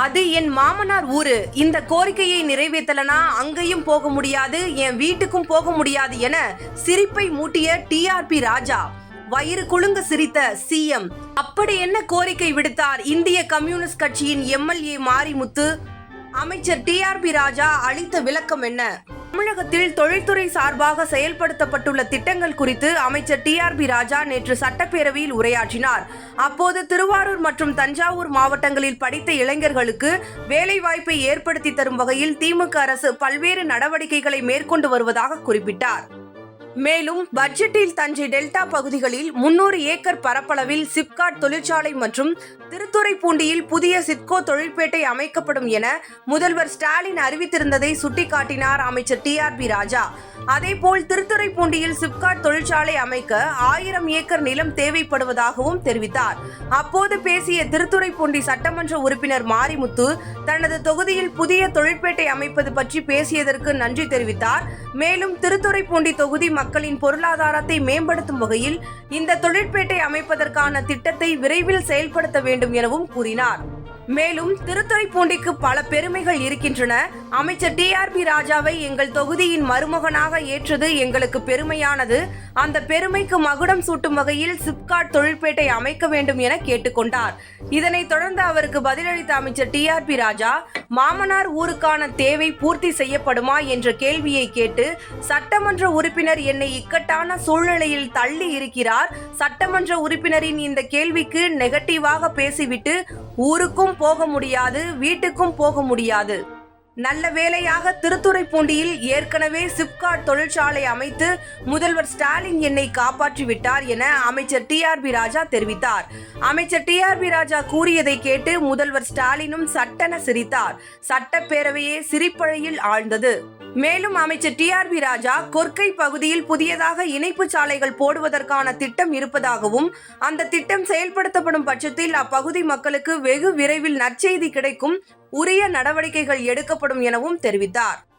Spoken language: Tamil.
அது என் மாமனார் ஊரு. இந்த கோரிக்கையை நிறைவேற்றலனா அங்கேயும் போக முடியாது என் வீட்டுக்கும் போக முடியாது என சிரிப்பை மூட்டிய டிஆர்பி ராஜா வயிறு குலுங்க சிரித்த சிஎம் அப்படி என்ன கோரிக்கை விடுத்தார் இந்திய கம்யூனிஸ்ட் கட்சியின் எம்எல்ஏ மாரிமுத்து? அமைச்சர் டிஆர்பி ராஜா அளித்த விளக்கம் என்ன? தமிழகத்தில் தொழில்துறை சார்பாக செயல்படுத்தப்பட்டுள்ள திட்டங்கள் குறித்து அமைச்சர் டிஆர்பி ராஜா நேற்று சட்டப்பேரவையில் உரையாற்றினார். அப்போது திருவாரூர் மற்றும் தஞ்சாவூர் மாவட்டங்களில் படித்த இளைஞர்களுக்கு வேலைவாய்ப்பை ஏற்படுத்தி தரும் வகையில் திமுக அரசு பல்வேறு நடவடிக்கைகளை மேற்கொண்டு வருவதாக குறிப்பிட்டார். மேலும் பட்ஜெட்டில் தஞ்சை டெல்டா பகுதிகளில் முன்னூறு ஏக்கர் பரப்பளவில் சிப்காட் தொழிற்சாலை மற்றும் திருத்துறைப்பூண்டியில் புதிய சிட்கோ தொழிற்பேட்டை அமைக்கப்படும் என முதல்வர் ஸ்டாலின் அறிவித்திருந்ததை சுட்டிக்காட்டினார் அமைச்சர் டிஆர்பி ராஜா. அதேபோல் திருத்துறைப்பூண்டியில் சிப்காட் தொழிற்சாலை அமைக்க ஆயிரம் ஏக்கர் நிலம் தேவைப்படுவதாகவும் தெரிவித்தார். அப்போது பேசிய திருத்துறைப்பூண்டி சட்டமன்ற உறுப்பினர் மாரிமுத்து தனது தொகுதியில் புதிய தொழிற்பேட்டை அமைப்பது பற்றி பேசியதற்கு நன்றி தெரிவித்தார். மேலும் திருத்துறைப்பூண்டி தொகுதி மக்களின் பொருளாதாரத்தை மேம்படுத்தும் வகையில் இந்த தொழிற்பேட்டை அமைப்பதற்கான திட்டத்தை விரைவில் செயல்படுத்த வேண்டும் எனவும் கூறினார். மேலும் திருத்துறைப்பூண்டிக்கு பல பெருமைகள் இருக்கின்றன. அமைச்சர் டிஆர்பி ராஜாவை எங்கள் தொகுதியின் மருமகனாக ஏற்றது எங்களுக்கு பெருமையானது. அந்த பெருமைக்கு மகுடம் சூட்டும் வகையில் சிப்காட் தொழிற்பேட்டை அமைக்க வேண்டும் என கேட்டுக்கொண்டார். இதனைத் தொடர்ந்து அவருக்கு பதிலளித்த அமைச்சர் டிஆர்பி ராஜா மாமனார் ஊருக்கான தேவை பூர்த்தி செய்யப்படுமா என்ற கேள்வியை கேட்டு சட்டமன்ற உறுப்பினர் என்னை இக்கட்டான சூழ்நிலையில் தள்ளி இருக்கிறார். சட்டமன்ற உறுப்பினரின் இந்த கேள்விக்கு நெகட்டிவாக பேசிவிட்டு ஊருக்கும் போக முடியாது வீட்டுக்கும் போக முடியாது. நல்ல வேளையாக திருத்துறைப்பூண்டியில் ஏற்கனவே சிப்காட் தொழிற்சாலை அமைத்து முதல்வர் ஸ்டாலின் என்னை காப்பாற்றி விட்டார் என அமைச்சர் டிஆர்பி ராஜா தெரிவித்தார். அமைச்சர் டிஆர்பி ராஜா கூறியதை கேட்டு முதல்வர் ஸ்டாலினும் சட்டென சிரித்தார். சட்டப்பேரவையே சிரிப்பழையில் ஆழ்ந்தது. மேலும் அமைச்சர் டிஆர்பி ராஜா கொர்க்கை பகுதியில் புதியதாக இணைப்பு சாலைகள் போடுவதற்கான திட்டம் இருப்பதாகவும் அந்த திட்டம் செயல்படுத்தப்படும் பட்சத்தில் அப்பகுதி மக்களுக்கு வெகு விரைவில் நற்செய்தி கிடைக்கும் உரிய நடவடிக்கைகள் எடுக்கப்படும் எனவும் தெரிவித்தார்.